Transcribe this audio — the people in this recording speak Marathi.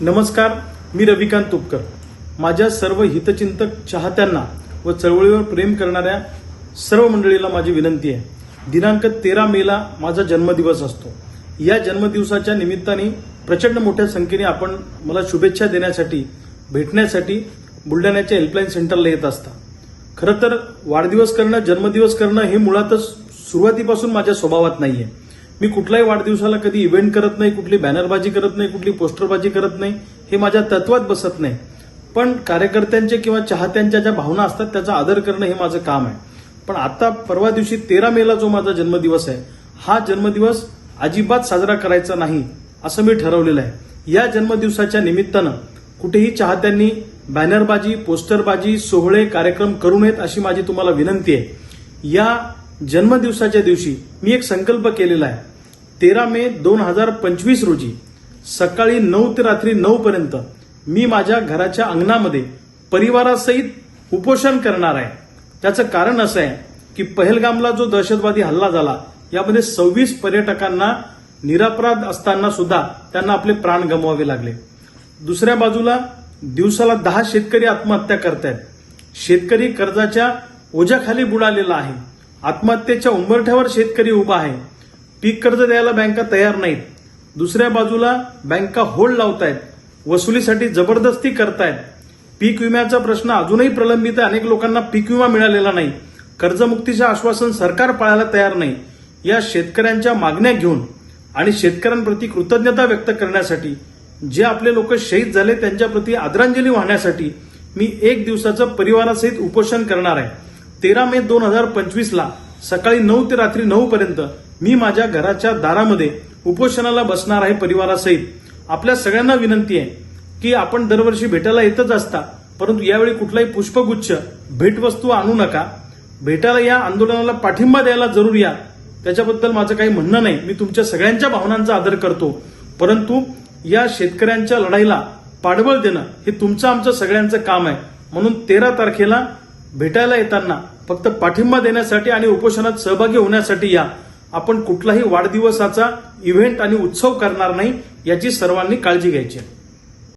नमस्कार मी रविकांत तुपकर. माझ्या सर्व हितचिंतक चाहत्यांना व चळवळीवर प्रेम करणाऱ्या सर्व मंडळीला माझी विनंती आहे. दिनांक तेरा मेला माझा जन्मदिवस असतो. या जन्मदिवसाच्या निमित्ताने प्रचंड मोठ्या संख्येने आपण मला शुभेच्छा देण्यासाठी भेटण्यासाठी बुलढाण्याच्या हेल्पलाईन सेंटरला येत असता. खरं तर वाढदिवस करणं जन्मदिवस करणं हे मुळातच सुरुवातीपासून माझ्या स्वभावात नाही आहे मी कुठल्याही वाढदिवसाला कधी इव्हेंट करत नाही कुठली बॅनरबाजी करत नाही कुठली पोस्टरबाजी करत नाही हे माझ्या तत्वात बसत नाही. पण कार्यकर्त्यांचे किंवा चाहत्यांच्या ज्या भावना असतात त्याचा आदर करणं हे माझं काम आहे. पण आता परवा दिवशी तेरा मेला जो माझा जन्मदिवस आहे हा जन्मदिवस अजिबात साजरा करायचा नाही असं मी ठरवलेलं आहे. या जन्मदिवसाच्या निमित्तानं कुठेही चाहत्यांनी बॅनरबाजी पोस्टरबाजी सोहळे कार्यक्रम करू नयेत अशी माझी तुम्हाला विनंती आहे. या जन्मदिवसाच्या दिवशी मी एक संकल्प केलेला आहे. तेरा मे दोन हजार पंचवीस रोजी सकाळी नऊ ते रात्री नऊ पर्यंत मी माझ्या घराच्या अंगणामध्ये परिवारासहित उपोषण करणार आहे. त्याचं कारण असं आहे की पहलगामला जो दहशतवादी हल्ला झाला यामध्ये सव्वीस पर्यटकांना निरापराध असताना सुद्धा त्यांना आपले प्राण गमवावे लागले. दुसऱ्या बाजूला दिवसाला दहा शेतकरी आत्महत्या करतायत. शेतकरी कर्जाच्या ओझ्याखाली बुडालेला आहे. आत्महत्येच्या उंबरठ्यावर शेतकरी उभा आहे. पीक कर्ज द्यायला बँका तयार नाहीत. दुसऱ्या बाजूला बँका होल्ड लावतायत. वसुलीसाठी जबरदस्ती करतायत. पीक विम्याचा प्रश्न अजूनही प्रलंबित आहे. अनेक लोकांना पीक विमा मिळालेला नाही. कर्जमुक्तीचे आश्वासन सरकार पाळायला तयार नाही. या शेतकऱ्यांच्या मागण्या घेऊन आणि शेतकऱ्यांप्रती कृतज्ञता व्यक्त करण्यासाठी जे आपले लोक शहीद झाले त्यांच्याप्रती आदरांजली वाहण्यासाठी मी एक दिवसाचं परिवारासहित उपोषण करणार आहे. तेरा मे दोन हजार पंचवीसला सकाळी नऊ ते रात्री नऊ पर्यंत मी माझ्या घराच्या दारामध्ये उपोषणाला बसणार आहे परिवारासहित. आपल्या सगळ्यांना विनंती आहे की आपण दरवर्षी भेटायला येतच असता परंतु यावेळी कुठलाही पुष्पगुच्छ भेटवस्तू आणू नका. भेटायला या आंदोलनाला पाठिंबा द्यायला जरूर या. त्याच्याबद्दल माझं काही म्हणणं नाही. मी तुमच्या सगळ्यांच्या भावनांचा आदर करतो. परंतु या शेतकऱ्यांच्या लढाईला पाठबळ देणं हे तुमचं आमचं सगळ्यांचं काम आहे. म्हणून तेरा तारखेला भेटायला येताना फक्त पाठिंबा देण्यासाठी आणि उपोषणात सहभागी होण्यासाठी या. आपण कुठलाही वाढदिवसाचा इव्हेंट आणि उत्सव करणार नाही याची सर्वांनी काळजी घ्यायची. आहे